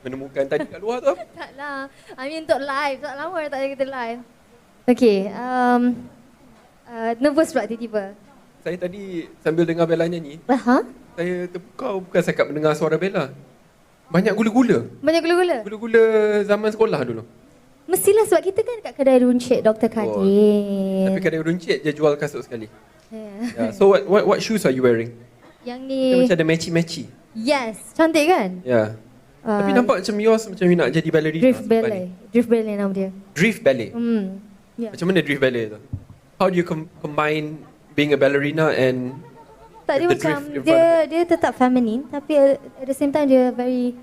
menemukan tadi kat luar tu? Tak lah. I mean untuk live. Tak lama dah tak ada kita live. Okay. Um, uh, nervous pula tiba-tiba. Saya tadi sambil dengar Bella nyanyi, Ha? saya terpukau bukan sekat mendengar suara Bella. Banyak gula-gula. Banyak gula-gula? Gula-gula zaman sekolah dulu. Mestilah sebab kita kan kat kedai runcit Dr. Kadir. Tapi kadang runcit je jual kasut sekali. Yeah. Yeah. So what what what shoes are you wearing? Yang Dia ni, macam ada matchy-matchy. yes, cantik kan? Ya. Uh, Tapi nampak macam yours macam you nak jadi ballerina. Drift ballet. ni. Drift ballet nama dia. Drift ballet. Hmm. Yeah. Macam mana drift ballet tu? How do you com- combine being a ballerina and Tak dia the macam drift dia dia tetap feminine tapi at the same time dia very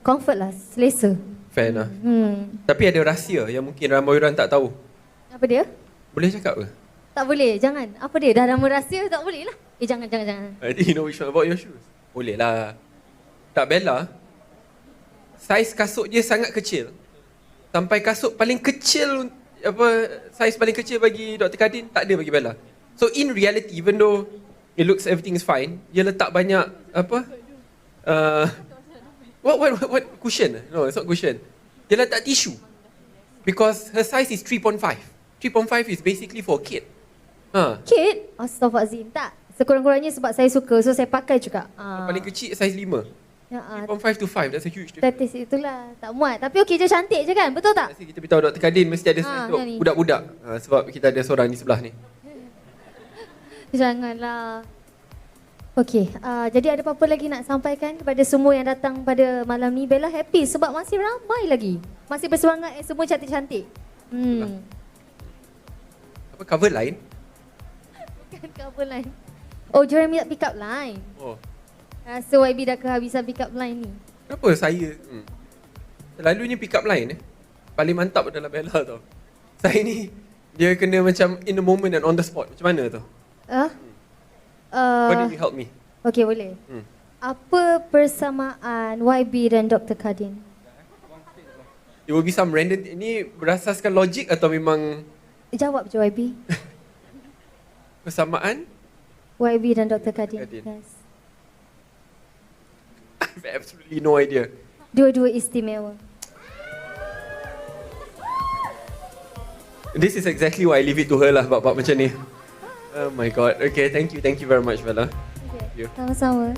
comfort lah, selesa. fan lah? Hmm. Tapi ada rahsia yang mungkin ramai orang tak tahu. Apa dia? Boleh cakap ke? Tak boleh, jangan. Apa dia? Dah nama rahsia tak boleh lah. Eh jangan, jangan, jangan. I think you know which one about your shoes. Boleh lah. Tak Bella, saiz kasut dia sangat kecil. Sampai kasut paling kecil, apa, saiz paling kecil bagi Dr. Kadin, tak ada bagi Bella. So in reality, even though it looks everything is fine, dia letak banyak, apa, uh, what, what, what, what, cushion? No, it's not cushion. Dia letak tissue. Because her size is 3.5. 3.5 is basically for a kid. Ha. Kid? Astaghfirullahaladzim. Tak. Sekurang-kurangnya sebab saya suka. So saya pakai juga. Ah. Paling kecil size 5. Ya, ah. 3.5 to 5, that's a huge difference. Statis itulah. Tak muat. Tapi okey je cantik je kan? Betul tak? Rasa kita beritahu Dr. Kadin mesti ada Ha, ha, untuk budak-budak. Ha, sebab kita ada seorang di sebelah ni. Janganlah. Okey, uh, jadi ada apa-apa lagi nak sampaikan kepada semua yang datang pada malam ni? Bella happy sebab masih ramai lagi. Masih bersemangat eh, semua cantik-cantik. Hmm. Apa cover line? Kan cover line. Oh, Jeremy nak pick up line. Oh. Rasa YB dah kehabisan pick up line ni. Kenapa saya hmm. Selalunya pick up line eh. Paling mantap adalah Bella tau. Saya ni dia kena macam in the moment and on the spot. Macam mana tu? Ah? Why Uh, did you help me? Okey, boleh. Hmm. Apa persamaan YB dan Dr. Kadin? It will be some random Ini berasaskan logik atau memang Jawab je YB. persamaan? YB dan Dr. Kadin. Kadin. Yes. Have absolutely no idea. Dua-dua istimewa. This is exactly why I leave it to her lah bab-bab macam ni. Oh my god. Okay, thank you. Thank you very much, Bella. Okay. you. Sama-sama.